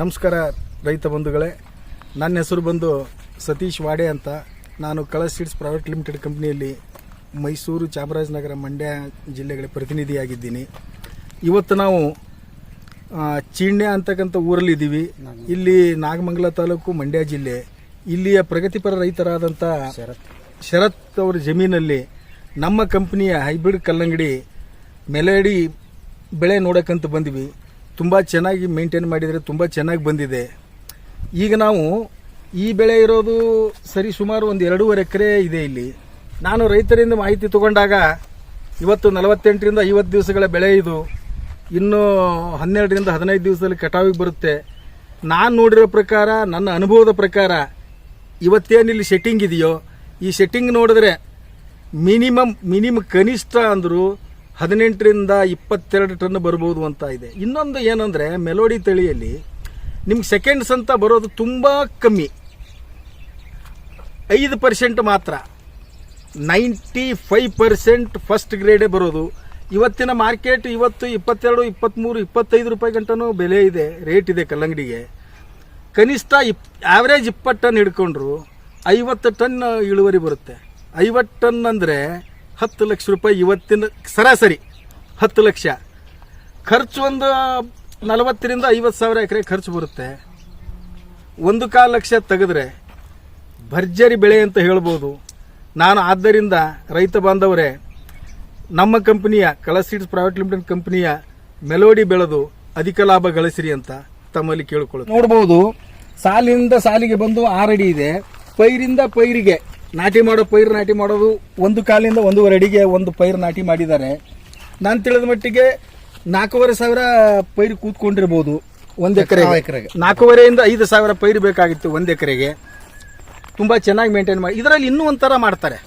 ನಮಸ್ಕಾರ ರೈತ ಬಂಧುಗಳೇ. ನನ್ನ ಹೆಸರು ಬಂದು ಸತೀಶ್ ವಾಡೆ ಅಂತ. ನಾನು ಕಳಸ್ ಸೀಡ್ಸ್ ಪ್ರೈವೇಟ್ ಲಿಮಿಟೆಡ್ ಕಂಪ್ನಿಯಲ್ಲಿ ಮೈಸೂರು ಚಾಮರಾಜನಗರ ಮಂಡ್ಯ ಜಿಲ್ಲೆಗಳ ಪ್ರತಿನಿಧಿಯಾಗಿದ್ದೀನಿ. ಇವತ್ತು ನಾವು ಚೀಣ್ಯ ಅಂತಕ್ಕಂಥ ಊರಲ್ಲಿದ್ದೀವಿ ಇಲ್ಲಿ ನಾಗಮಂಗಲ ತಾಲೂಕು ಮಂಡ್ಯ ಜಿಲ್ಲೆ. ಇಲ್ಲಿಯ ಪ್ರಗತಿಪರ ರೈತರಾದಂಥ ಶರತ್. ಶರತ್ ಅವರ ಜಮೀನಲ್ಲಿ ನಮ್ಮ ಕಂಪ್ನಿಯ ಹೈಬ್ರಿಡ್ ಕಲ್ಲಂಗಡಿ ಮೆಲಡಿ ಬೆಳೆ ನೋಡೋಕ್ಕಂತ ಬಂದ್ವಿ. ತುಂಬ ಚೆನ್ನಾಗಿ ಮೇಂಟೈನ್ ಮಾಡಿದರೆ ತುಂಬ ಚೆನ್ನಾಗಿ ಬಂದಿದೆ. ಈಗ ನಾವು ಈ ಬೆಳೆ ಇರೋದು ಸರಿ ಸುಮಾರು ಒಂದು ಎರಡೂವರೆ ಎಕರೆ ಇದೆ ಇಲ್ಲಿ. ನಾನು ರೈತರಿಂದ ಮಾಹಿತಿ ತಗೊಂಡಾಗ ಇವತ್ತು ನಲವತ್ತೆಂಟರಿಂದ ಐವತ್ತು ದಿವಸಗಳ ಬೆಳೆ ಇದು. ಇನ್ನು ಹನ್ನೆರಡರಿಂದ ಹದಿನೈದು ದಿವಸದಲ್ಲಿ ಕಟಾವಿಗೆ ಬರುತ್ತೆ. ನಾನು ನೋಡಿರೋ ಪ್ರಕಾರ, ನನ್ನ ಅನುಭವದ ಪ್ರಕಾರ ಇವತ್ತೇನು ಇಲ್ಲಿ ಸೆಟ್ಟಿಂಗ್ ಇದೆಯೋ, ಈ ಸೆಟ್ಟಿಂಗ್ ನೋಡಿದ್ರೆ ಮಿನಿಮಮ್ ಮಿನಿಮಮ್ ಕನಿಷ್ಠ ಅಂದರೂ ಹದಿನೆಂಟರಿಂದ ಇಪ್ಪತ್ತೆರಡು ಟನ್ ಬರ್ಬೋದು ಅಂತ ಇದೆ. ಇನ್ನೊಂದು ಏನಂದರೆ, ಮೆಲೋಡಿ ತಳಿಯಲ್ಲಿ ನಿಮ್ಗೆ ಸೆಕೆಂಡ್ಸ್ ಅಂತ ಬರೋದು ತುಂಬ ಕಮ್ಮಿ. ಐದು ಪರ್ಸೆಂಟ್ ಮಾತ್ರ. ನೈಂಟಿ ಫೈವ್ ಪರ್ಸೆಂಟ್ ಫಸ್ಟ್ ಗ್ರೇಡೇ ಬರೋದು. ಇವತ್ತಿನ ಮಾರ್ಕೆಟ್ ಇವತ್ತು ಇಪ್ಪತ್ತೆರಡು ಇಪ್ಪತ್ತ್ಮೂರು ಇಪ್ಪತ್ತೈದು ರೂಪಾಯಿ ಗಂಟನೂ ಬೆಲೆ ಇದೆ, ರೇಟ್ ಇದೆ ಕಲ್ಲಂಗಡಿಗೆ. ಕನಿಷ್ಠ ಇಪ್ ಆವ್ರೇಜ್ ಇಪ್ಪತ್ತು ಟನ್ ಹಿಡ್ಕೊಂಡ್ರು ಐವತ್ತು ಟನ್ ಇಳುವರಿ ಬರುತ್ತೆ. ಐವತ್ತು ಟನ್ ಅಂದರೆ ಹತ್ತು ಲಕ್ಷ ರೂಪಾಯಿ ಇವತ್ತಿನ ಸರಾಸರಿ ಹತ್ತು ಲಕ್ಷ. ಖರ್ಚು ಒಂದು ನಲವತ್ತರಿಂದ ಐವತ್ತು ಸಾವಿರ ಎಕರೆ ಖರ್ಚು ಬರುತ್ತೆ. ಒಂದು ಕಾಲು ಲಕ್ಷ ತೆಗೆದ್ರೆ ಭರ್ಜರಿ ಬೆಳೆ ಅಂತ ಹೇಳ್ಬೋದು. ನಾನು ಆದ್ದರಿಂದ ರೈತ ಬಾಂಧವರೇ, ನಮ್ಮ ಕಂಪನಿಯ ಕಳಸೀಡ್ಸ್ ಸೀಡ್ಸ್ ಪ್ರೈವೇಟ್ ಲಿಮಿಟೆಡ್ ಕಂಪನಿಯ ಮೆಲೋಡಿ ಬೆಳೆದು ಅಧಿಕ ಲಾಭ ಗಳಿಸಿರಿ ಅಂತ ತಮ್ಮಲ್ಲಿ ಕೇಳಿಕೊಳ್ಳಿ ನೋಡ್ಬೋದು, ಸಾಲಿನಿಂದ ಸಾಲಿಗೆ ಬಂದು ಆರಡಿ ಇದೆ. ಪೈರಿಂದ ಪೈರಿಗೆ ನಾಟಿ ಮಾಡೋ ಪೈರು ನಾಟಿ ಮಾಡೋದು ಒಂದು ಕಾಲಿಂದ ಒಂದೂವರೆ ಅಡಿಗೆ ಒಂದು ಪೈರು ನಾಟಿ ಮಾಡಿದ್ದಾರೆ. ನಾನು ತಿಳಿದ ಮಟ್ಟಿಗೆ ನಾಲ್ಕೂವರೆ ಸಾವಿರ ಪೈರು ಕೂತ್ಕೊಂಡಿರ್ಬೋದು ಒಂದು ಎಕರೆ ಎಕರೆಗೆ. ನಾಲ್ಕೂವರೆಯಿಂದ ಐದು ಸಾವಿರ ಪೈರು ಬೇಕಾಗಿತ್ತು ಒಂದು ಎಕರೆಗೆ. ತುಂಬ ಚೆನ್ನಾಗಿ ಮೇಂಟೈನ್ ಮಾಡಿ ಇದರಲ್ಲಿ ಇನ್ನೂ ಒಂಥರ ಮಾಡ್ತಾರೆ.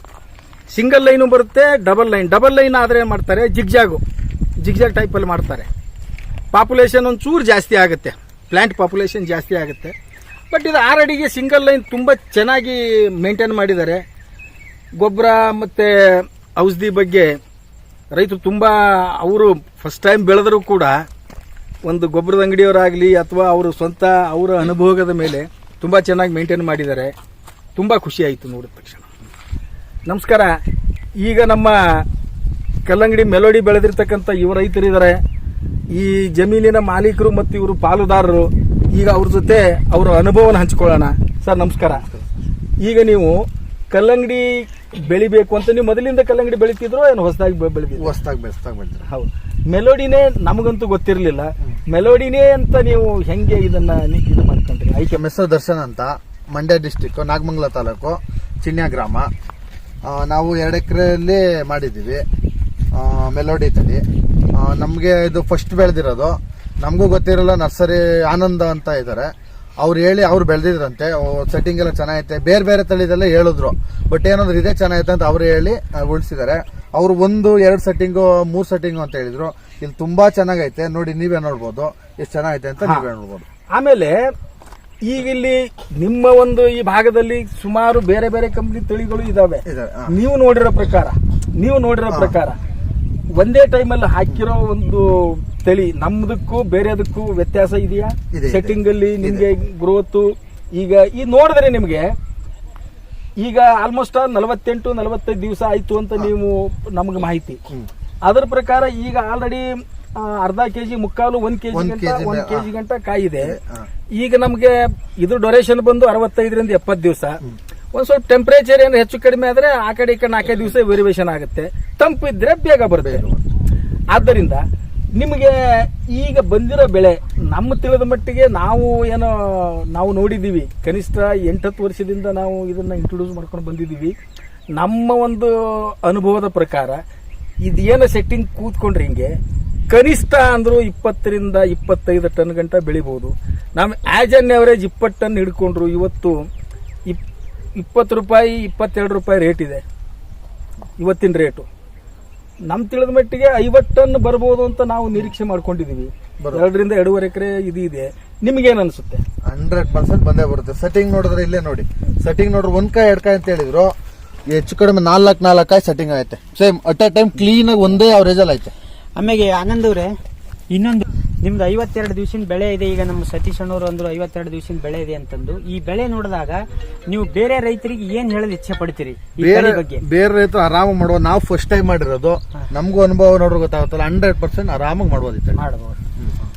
ಸಿಂಗಲ್ ಲೈನು ಬರುತ್ತೆ ಡಬಲ್ ಲೈನ್ ಡಬಲ್ ಲೈನ್ ಆದರೆ ಏನು ಮಾಡ್ತಾರೆ? ಜಿಗ್ಜಾಗು. ಜಿಗ್ಜಾಗ್ ಟೈಪಲ್ಲಿ ಮಾಡ್ತಾರೆ. ಪಾಪ್ಯುಲೇಷನ್ ಒಂಚೂರು ಚೂರು ಜಾಸ್ತಿ ಆಗುತ್ತೆ. ಪ್ಲ್ಯಾಂಟ್ ಪಾಪ್ಯುಲೇಷನ್ ಜಾಸ್ತಿ ಆಗುತ್ತೆ. ಬಟ್ ಇದು ಅಡಿಗೆ ಸಿಂಗಲ್ ಲೈನ್ ತುಂಬ ಚೆನ್ನಾಗಿ ಮೇಂಟೈನ್ ಮಾಡಿದ್ದಾರೆ. ಗೊಬ್ಬರ ಮತ್ತು ಔಷಧಿ ಬಗ್ಗೆ ರೈತರು ತುಂಬ ಅವರು ಫಸ್ಟ್ ಟೈಮ್ ಬೆಳೆದರೂ ಕೂಡ ಒಂದು ಗೊಬ್ಬರದ ಅಂಗಡಿಯವರಾಗಲಿ ಅಥವಾ ಅವರು ಸ್ವಂತ ಅವರ ಅನುಭವದ ಮೇಲೆ ತುಂಬ ಚೆನ್ನಾಗಿ ಮೇಂಟೈನ್ ಮಾಡಿದ್ದಾರೆ. ತುಂಬ ಖುಷಿ ಆಯಿತು ನೋಡಿದ ತಕ್ಷಣ. ನಮಸ್ಕಾರ. ಈಗ ನಮ್ಮ ಕಲ್ಲಂಗಡಿ ಮೆಲೋಡಿ ಬೆಳೆದಿರ್ತಕ್ಕಂಥ ಯುವ ರೈತರಿದ್ದಾರೆ. ಈ ಜಮೀನಿನ ಮಾಲೀಕರು ಮತ್ತು ಇವರು ಪಾಲುದಾರರು. ಈಗ ಅವ್ರ ಜೊತೆ ಅವರ ಅನುಭವನ ಹಂಚಿಕೊಳ್ಳೋಣ. ಸರ್ ನಮಸ್ಕಾರ. ಈಗ ನೀವು ಕಲ್ಲಂಗಡಿ ಬೆಳಿಬೇಕು ಅಂತ ನೀವು ಮೊದಲಿಂದ ಕಲ್ಲಂಗಡಿ ಬೆಳಿತಿದ್ರು ಏನು ಹೊಸದಾಗಿ ಬೆಳೆದಿದ್ರು ಹೊಸದಾಗಿ ಬೆಳೆಸ್ದಾಗ ಬೆಳಿತಾರೆ ಹೌದು. ಮೆಲೋಡಿನೇ ನಮಗಂತೂ ಗೊತ್ತಿರಲಿಲ್ಲ. ಮೆಲೋಡಿನೇ ಅಂತ ನೀವು ಹೆಂಗೆ ಇದನ್ನ ಇದು ಮಾಡ್ಕೊಂಡ್ರಿ? ಐಕೆ ಮೆಸ್ಸ ದರ್ಶನ್ ಅಂತ ಮಂಡ್ಯ ಡಿಸ್ಟಿಕ್ ನಾಗಮಂಗಲ ತಾಲೂಕು ಚಿಣ್ಯ ಗ್ರಾಮ. ನಾವು ಎರಡು ಎಕರೆಯಲ್ಲಿ ಮಾಡಿದ್ದೀವಿ. ಮೆಲೋಡಿ ತಳಿ. ನಮಗೆ ಇದು ಫಸ್ಟ್ ಬೆಳೆದಿರೋದು. ನಮಗೂ ಗೊತ್ತಿರಲ್ಲ ನರ್ಸರಿ ಆನಂದ ಅಂತ ಇದ್ದಾರೆ ಅವ್ರು ಹೇಳಿ ಅವ್ರು ಬೆಳೆದಿದ್ರಂತೆ. ಸೆಟ್ಟಿಂಗ್ ಎಲ್ಲ ಚೆನ್ನಾಗೈತೆ. ಬೇರೆ ಬೇರೆ ತಳಿದೆಲ್ಲ ಹೇಳಿದ್ರು. ಬಟ್ ಏನಂದ್ರೆ ಇದೇ ಚೆನ್ನಾಗೈತೆ ಅಂತ ಅವ್ರು ಹೇಳಿ ಉಳಿಸಿದ್ದಾರೆ. ಅವ್ರು ಒಂದು ಎರಡು ಸೆಟ್ಟಿಂಗು ಮೂರು ಸೆಟ್ಟಿಂಗು ಅಂತ ಹೇಳಿದ್ರು. ಇಲ್ಲಿ ತುಂಬಾ ಚೆನ್ನಾಗೈತೆ. ನೋಡಿ ನೀವೇ ನೋಡ್ಬೋದು. ಎಷ್ಟು ಚೆನ್ನಾಗೈತೆ ಅಂತ ನೀವೇ ನೋಡ್ಬೋದು. ಆಮೇಲೆ ಈಗ ಇಲ್ಲಿ ನಿಮ್ಮ ಒಂದು ಈ ಭಾಗದಲ್ಲಿ ಸುಮಾರು ಬೇರೆ ಬೇರೆ ಕಂಪ್ನಿ ತಳಿಗಳು ಇದಾವೆ. ಇದಾವೆ, ನೀವು ನೋಡಿರೋ ಪ್ರಕಾರ ನೀವು ನೋಡಿರೋ ಪ್ರಕಾರ ಒಂದೇ ಟೈಮಲ್ಲಿ ಹಾಕಿರೋ ಒಂದು ತಳಿ ನಮ್ದಕ್ಕೂ ಬೇರೆದಕ್ಕೂ ವ್ಯತ್ಯಾಸ ಇದೆಯಾ? ಇದೆ, ಇದೆ. ಸೆಟ್ಟಿಂಗ್ ಅಲ್ಲಿ ನಿಮ್ಗೆ ಗ್ರೋತ್ ಈಗ ಈ ನೋಡಿದ್ರೆ ನಿಮ್ಗೆ ಈಗ ಆಲ್ಮೋಸ್ಟ್ ನಲವತ್ತೆಂಟು ನಲವತ್ತೈದು ದಿವಸ ಆಯ್ತು ಅಂತ ನೀವು ನಮ್ಗೆ ಮಾಹಿತಿ. ಅದರ ಪ್ರಕಾರ ಈಗ ಆಲ್ರೆಡಿ ಅರ್ಧ ಕೆಜಿ ಮುಕ್ಕಾಲು ಒಂದ್ ಕೆಜಿ ಒಂದ್ ಗಂಟ ಕೆಜಿ ಒಂದ್ ಮೇಲೆ, ಕೆಜಿ ಗಂಟ ಕಾಯಿದೆ. ಈಗ ನಮ್ಗೆ ಇದ್ರ ಡೊರೇಷನ್ ಬಂದು ಅರವತ್ತೈದರಿಂದ ಎಪ್ಪತ್ತು ದಿವಸ. ಒಂದ್ ಸ್ವಲ್ಪ ಟೆಂಪರೇಚರ್ ಏನು ಹೆಚ್ಚು ಕಡಿಮೆ ಆದ್ರೆ ಆ ಕಡೆ ಈ ಕಡೆ ನಾಲ್ಕೈದು ದಿವಸ ವೇರಿಯೇಷನ್ ಆಗುತ್ತೆ. ತಂಪು ಇದ್ರೆ ಬೇಗ ಬರುತ್ತೆ. ಆದ್ದರಿಂದ ನಿಮಗೆ ಈಗ ಬಂದಿರೋ ಬೆಳೆ, ನಮ್ಮ ತಿಳಿದ ಮಟ್ಟಿಗೆ ನಾವು ಏನೋ ನಾವು ನೋಡಿದ್ದೀವಿ. ಕನಿಷ್ಠ ಎಂಟತ್ತು ವರ್ಷದಿಂದ ನಾವು ಇದನ್ನು ಇಂಟ್ರೊಡ್ಯೂಸ್ ಮಾಡ್ಕೊಂಡು ಬಂದಿದ್ದೀವಿ. ನಮ್ಮ ಒಂದು ಅನುಭವದ ಪ್ರಕಾರ ಇದೇನು ಸೆಟ್ಟಿಂಗ್ ಕೂತ್ಕೊಂಡ್ರೆ ಹಿಂಗೆ, ಕನಿಷ್ಠ ಅಂದರೂ ಇಪ್ಪತ್ತರಿಂದ ಇಪ್ಪತ್ತೈದು ಟನ್ ಗಂಟ ಬೆಳಿಬೋದು. ನಾವು ಆಸ್ ಅನ್ ಎವರೇಜ್ ಇಪ್ಪತ್ತು ಟನ್ ಹಿಡ್ಕೊಂಡ್ರು ಇವತ್ತು ಇಪ್ ಇಪ್ಪತ್ತು ರೂಪಾಯಿ, ಇಪ್ಪತ್ತೆರಡು ರೂಪಾಯಿ ರೇಟ್ ಇದೆ. ಇವತ್ತಿನ ರೇಟು ನಮ್ ತಿಳಿದ ಮಟ್ಟಿಗೆ ಐವತ್ತು ಟನ್ ಬರ್ಬೋದು ಅಂತ ನಾವು ನಿರೀಕ್ಷೆ ಮಾಡ್ಕೊಂಡಿದೀವಿ. ಎರಡರಿಂದ ಎರಡೂವರೆ ಎಕರೆ ಇದು ಇದೆ. ನಿಮ್ಗೇನ್ ಅನ್ಸುತ್ತೆ? ಹಂಡ್ರೆಡ್ ಪರ್ಸೆಂಟ್ ಬಂದೇ ಬರುತ್ತೆ. ಸೆಟ್ಟಿಂಗ್ ನೋಡಿದ್ರೆ ಇಲ್ಲೇ ನೋಡಿ. ಸೆಟ್ಟಿಂಗ್ ನೋಡ್ರಿ ಒಂದ್ ಕಾಯಿ ಎರಡ್ ಕಾಯಿ ಅಂತ ಹೇಳಿದ್ರು. ಹೆಚ್ಚು ಕಡಿಮೆ ನಾಲ್ಕು ನಾಲ್ಕು ಕಾಯಿ ಸೆಟ್ಟಿಂಗ್ ಆಯ್ತೆ same at a time clean ಆಗಿ ಒಂದೇ ಅವರೇಜ್ ಅಲ್ಲಿ ಐತೆ. ಆಮೇಲೆ ಆನಂದ್ ಅವ್ರೆ ಇನ್ನೊಂದು ನಿಮ್ದು ಐವತ್ತೆರಡು ದಿವಸಿನ ಬೆಳೆ ಇದೆ. ಈಗ ನಮ್ಮ ಸತೀಶ್ ಅಣ್ಣವರು ಅಂದ್ರು ಐವತ್ತೆರಡು ದಿವಸಿನ ಬೆಳೆ ಇದೆ ಅಂತಂದು. ಈ ಬೆಳೆ ನೋಡಿದಾಗ ನೀವು ಬೇರೆ ರೈತರಿಗೆ ಏನ್ ಹೇಳಲು ಇಚ್ಛೆ ಪಡ್ತೀರಿ? ಈ ಬೇರೆ ಬಗ್ಗೆ. ಬೇರೆ ರೈತರು ಆರಾಮ ಮಾಡುವ ನಾವು ಫಸ್ಟ್ ಟೈಮ್ ಮಾಡಿರೋದು. ನಮಗೂ ಅನುಭವ ನೋಡ್ರಿ ಗೊತ್ತಾಗುತ್ತಲ್ಲ ಹಂಡ್ರೆಡ್ ಪರ್ಸೆಂಟ್ ಆರಾಮಾಗಿ ಮಾಡ್ಬೋದು ಈ ತಳಿ. ಮಾಡಬಹುದು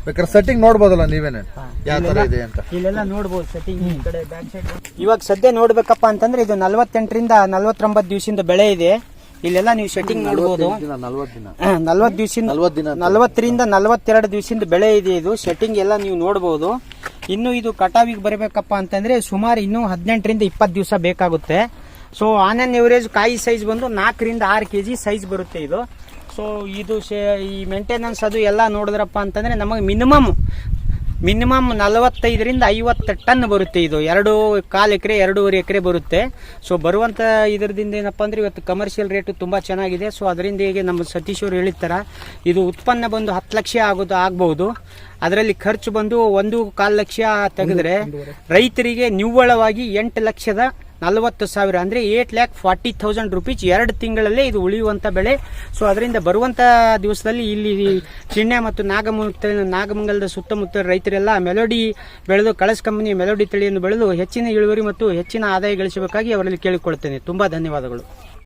ಬೇಕಾದ್ರೆ ಸೆಟ್ಟಿಂಗ್ ನೋಡ್ಬೋದಲ್ಲ ನೀವೇನೆ. ಯಾವ ತರ ಇದೆ ಅಂತ. ಇಲ್ಲೆಲ್ಲ ನೋಡ್ಬೋದು ಸೆಟ್ಟಿಂಗ್ ಈ ಕಡೆ ಬ್ಯಾಕ್ ಸೈಡ್ ಇವಾಗ ಸದ್ಯ ನೋಡ್ಬೇಕಪ್ಪ ಅಂತಂದ್ರೆ ಇದು ನಲ್ವತ್ತೆಂಟರಿಂದ ನಲ್ವತ್ತೊಂಬತ್ತು ದಿವಸದಿಂದ ಬೆಳೆ ಇದೆ. ಇಲ್ಲೆಲ್ಲ ನೀವು ಸೆಟ್ಟಿಂಗ್ ನೋಡ್ಬೋದು ನಲ್ವತ್ತು ದಿವಸ ನಲವತ್ತರಿಂದ ನಲವತ್ತೆರಡು ದಿವಸದಿಂದ ಬೆಳೆ ಇದೆ ಇದು. ಸೆಟ್ಟಿಂಗ್ ಎಲ್ಲ ನೀವು ನೋಡಬಹುದು ಇನ್ನು ಇದು ಕಟಾವಿಗೆ ಬರಬೇಕಪ್ಪ ಅಂತಂದ್ರೆ ಸುಮಾರು ಇನ್ನೂ ಹದಿನೆಂಟರಿಂದ ಇಪ್ಪತ್ತು ದಿವಸ ಬೇಕಾಗುತ್ತೆ. ಸೊ ಆನ್ ಆನ್ ಎವರೇಜ್ ಕಾಯಿ ಸೈಜ್ ಬಂದು ನಾಲ್ಕರಿಂದ ಆರು ಕೆ ಜಿ ಸೈಜ್ ಬರುತ್ತೆ ಇದು. ಸೊ ಇದು ಈ ಮೇಂಟೆನೆನ್ಸ್ ಅದು ಎಲ್ಲ ನೋಡಿದ್ರಪ್ಪ ಅಂತಂದ್ರೆ ನಮಗೆ ಮಿನಿಮಮ್ ಮಿನಿಮಮ್ ನಲವತ್ತೈದರಿಂದ ಐವತ್ತು ಟನ್ ಬರುತ್ತೆ ಇದು. ಎರಡು ಕಾಲು ಎಕರೆ ಎರಡೂವರೆ ಎಕರೆ ಬರುತ್ತೆ. ಸೊ ಬರುವಂಥ ಇದರದಿಂದ ಏನಪ್ಪ ಅಂದರೆ ಇವತ್ತು ಕಮರ್ಷಿಯಲ್ ರೇಟು ತುಂಬ ಚೆನ್ನಾಗಿದೆ. ಸೊ ಅದರಿಂದ ಹೀಗೆ ನಮ್ಮ ಸತೀಶ್ ಅವರು ಹೇಳಿರ್ತಾರ ಇದು ಉತ್ಪನ್ನ ಬಂದು ಹತ್ತು ಲಕ್ಷ ಆಗೋದು ಆಗ್ಬೋದು. ಅದರಲ್ಲಿ ಖರ್ಚು ಬಂದು ಒಂದು ಕಾಲು ಲಕ್ಷ ತೆಗೆದ್ರೆ ರೈತರಿಗೆ ನಿವ್ವಳವಾಗಿ ಎಂಟು ಲಕ್ಷದ ನಲವತ್ತು ಸಾವಿರ ಅಂದ್ರೆ eight lakh forty thousand rupees ಎರಡು ತಿಂಗಳಲ್ಲೇ ಇದು ಉಳಿಯುವಂತ ಬೆಳೆ. ಸೊ ಅದರಿಂದ ಬರುವಂತ ದಿವಸದಲ್ಲಿ ಇಲ್ಲಿ ಚಿಣ್ಣೆ ಮತ್ತು ನಾಗಮುತ್ತ ನಾಗಮಂಗಲದ ಸುತ್ತಮುತ್ತ ರೈತರೆಲ್ಲ ಮೆಲೋಡಿ ಬೆಳೆದು, ಕಳಸ್ ಕಂಪನಿ ಮೆಲೋಡಿ ತಳಿಯನ್ನು ಬೆಳೆದು ಹೆಚ್ಚಿನ ಇಳುವರಿ ಮತ್ತು ಹೆಚ್ಚಿನ ಆದಾಯ ಗಳಿಸಬೇಕಾಗಿ ಅವರಲ್ಲಿ ಕೇಳಿಕೊಳ್ಳುತ್ತೇನೆ ತುಂಬಾ ಧನ್ಯವಾದಗಳು.